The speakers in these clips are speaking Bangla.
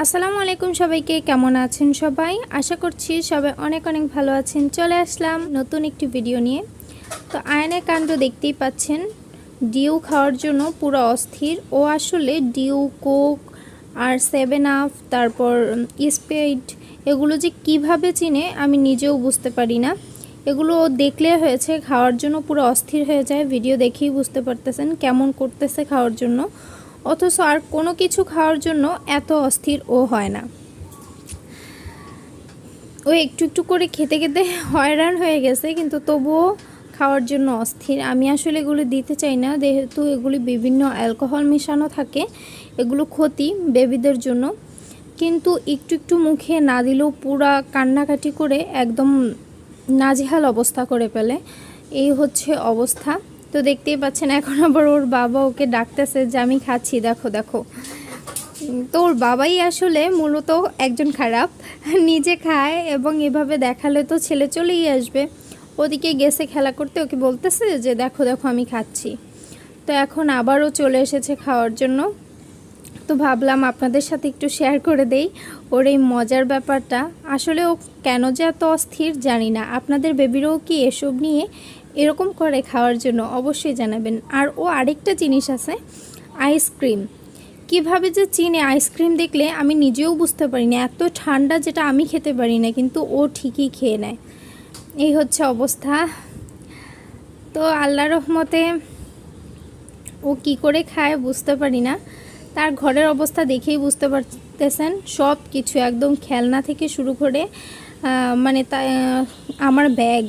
আসসালামু আলাইকুম সবাইকে, কেমন আছেন সবাই? আশা করছি সবাই অনেক অনেক ভালো আছেন। চলে আসলাম নতুন একটি ভিডিও নিয়ে। তো আয়নের কাণ্ড দেখতেই পাচ্ছেন, ডিউ খাওয়ার জন্য পুরো অস্থির। ও আসলে ডিউ, কোক আর সেভেন আপ, তারপর স্পেড এগুলো যে কীভাবে চিনে আমি নিজেও বুঝতে পারি না। এগুলো দেখলে হয়েছে খাওয়ার জন্য পুরো অস্থির হয়ে যায়। ভিডিও দেখেই বুঝতে পারতেছেন কেমন করতেছে খাওয়ার জন্য। অথচ আর কোনো কিছু খাওয়ার জন্য এত অস্থির ও হয় না। ও একটু একটু করে খেতে খেতে হয়রান হয়ে গেছে, কিন্তু তবুও খাওয়ার জন্য অস্থির। আমি আসলে এগুলো দিতে চাই না, যেহেতু এগুলি বিভিন্ন অ্যালকোহল মেশানো থাকে, এগুলো ক্ষতি বেবিদের জন্য। কিন্তু একটু একটু মুখে না দিলেও পুরা কান্নাকাটি করে একদম নাজেহাল অবস্থা করে ফেলে। এই হচ্ছে অবস্থা। তো দেখতেই পাচ্ছেন এখন আবার ওর বাবা ওকে ডাকতেছে যে, আমি খাচ্ছি, দেখো দেখো। তো ওর বাবাই আসলে মূলত একজন খারাপ। নিজে খায় এবং এভাবে দেখালে তো ছেলে চলেই আসবে। ওদিকে গেছে খেলা করতে, ওকে বলতেছে যে, দেখো দেখো, আমি খাচ্ছি। তো এখন আবারও চলে এসেছে খাওয়ার জন্য। তো ভাবলাম আপনাদের সাথে একটু শেয়ার করে দেই ওর এই মজার ব্যাপারটা। আসলে ও কেন যে এত অস্থির জানি না। আপনাদের বেবিরও কি এসব নিয়ে এরকম করে খাওয়ার জন্য অবশ্যই জানাবেন। আর ও আরেকটা জিনিস আছে আইসক্রিম কীভাবে যে চিনে আইসক্রিম দেখলে আমি নিজেও বুঝতে পারি না এত ঠান্ডা যেটা আমি খেতে পারি না, কিন্তু ও ঠিকই খেয়ে নেয়। এই হচ্ছে অবস্থা। তো আল্লাহ রহমতে ও কি করে খায় বুঝতে পারি না। তার ঘরের অবস্থা দেখেই বুঝতে পারতেছেন। সব কিছু একদম খেলনা থেকে শুরু করে মানে আমার ব্যাগ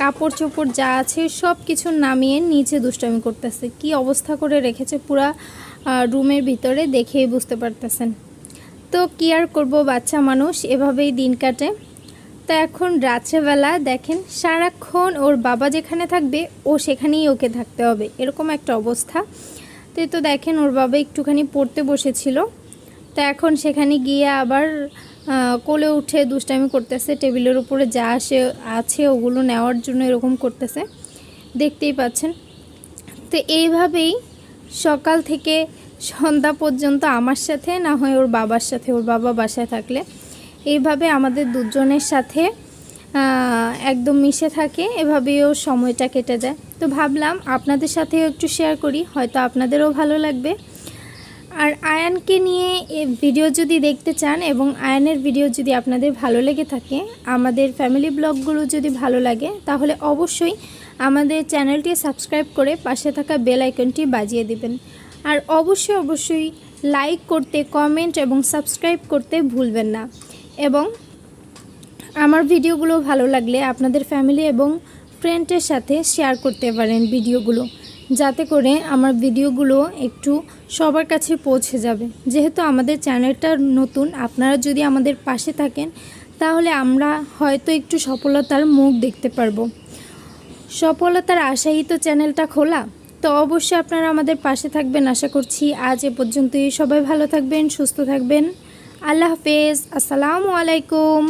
কাপড় চোপড় যা আছে সব কিছু নামিয়ে নিচে দুষ্টামি করতেছে। কি অবস্থা করে রেখেছে পুরা রুমের ভিতরে দেখেই বুঝতে পারতেছেন। তো কি আর করব বাচ্চা মানুষ, এভাবেই দিন কাটে। তো এখন রাত্রেবেলা দেখেন সারাক্ষণ ওর বাবা যেখানে থাকবে, ও সেখানেই ওকে থাকতে হবে। এরকম একটা অবস্থা। তো তো দেখেন ওর বাবা একটুখানি পড়তে বসেছিল। তো এখন সেখানে গিয়ে আবার কোলে উঠে দুষ্টামি করতেছে, টেবিলের উপরে যা আসে, আছে ওগুলো নেওয়ার জন্য এরকম করতেছে। দেখতেই পাচ্ছেন। তো এইভাবেই সকাল থেকে সন্ধ্যা পর্যন্ত আমার সাথে, না হয় ওর বাবার সাথে, ওর বাবা বাসায় থাকলে। এইভাবে আমাদের দুজনের সাথে একদম মিশে থাকে এভাবেও সময়টা কেটে যায়। তো ভাবলাম আপনাদের সাথেও একটু শেয়ার করি, হয়তো আপনাদেরও ভালো লাগবে। আর আয়ানকে নিয়ে ভিডিও যদি দেখতে চান এবং আয়ানের ভিডিও যদি আপনাদের ভালো লেগে থাকে, আমাদের ফ্যামিলি ব্লগগুলো যদি ভালো লাগে, তাহলে অবশ্যই আমাদের চ্যানেলটি সাবস্ক্রাইব করে পাশে থাকা বেল আইকনটি বাজিয়ে দিবেন। আর অবশ্যই অবশ্যই লাইক করতে, কমেন্ট এবং সাবস্ক্রাইব করতে ভুলবেন না। এবং আমার ভিডিওগুলো ভালো লাগলে আপনাদের ফ্যামিলি এবং ফ্রেন্ডের সাথে শেয়ার করতে পারেন ভিডিওগুলো। যাতে করে আমার ভিডিওগুলো একটু সবার কাছে পৌঁছে যাবে। যেহেতু আমাদের চ্যানেলটা নতুন, আপনারা যদি আমাদের পাশে থাকেন, তাহলে আমরা হয়তো একটু সফলতার মুখ দেখতে পারব। সফলতার আশাই তো চ্যানেলটা খোলা? তো অবশ্যই আপনারা আমাদের পাশে থাকবেন। আশা করছি আজ এ পর্যন্তই। সবাই ভালো থাকবেন, সুস্থ থাকবেন। আল্লাহ হাফেজ। আসসালামু আলাইকুম।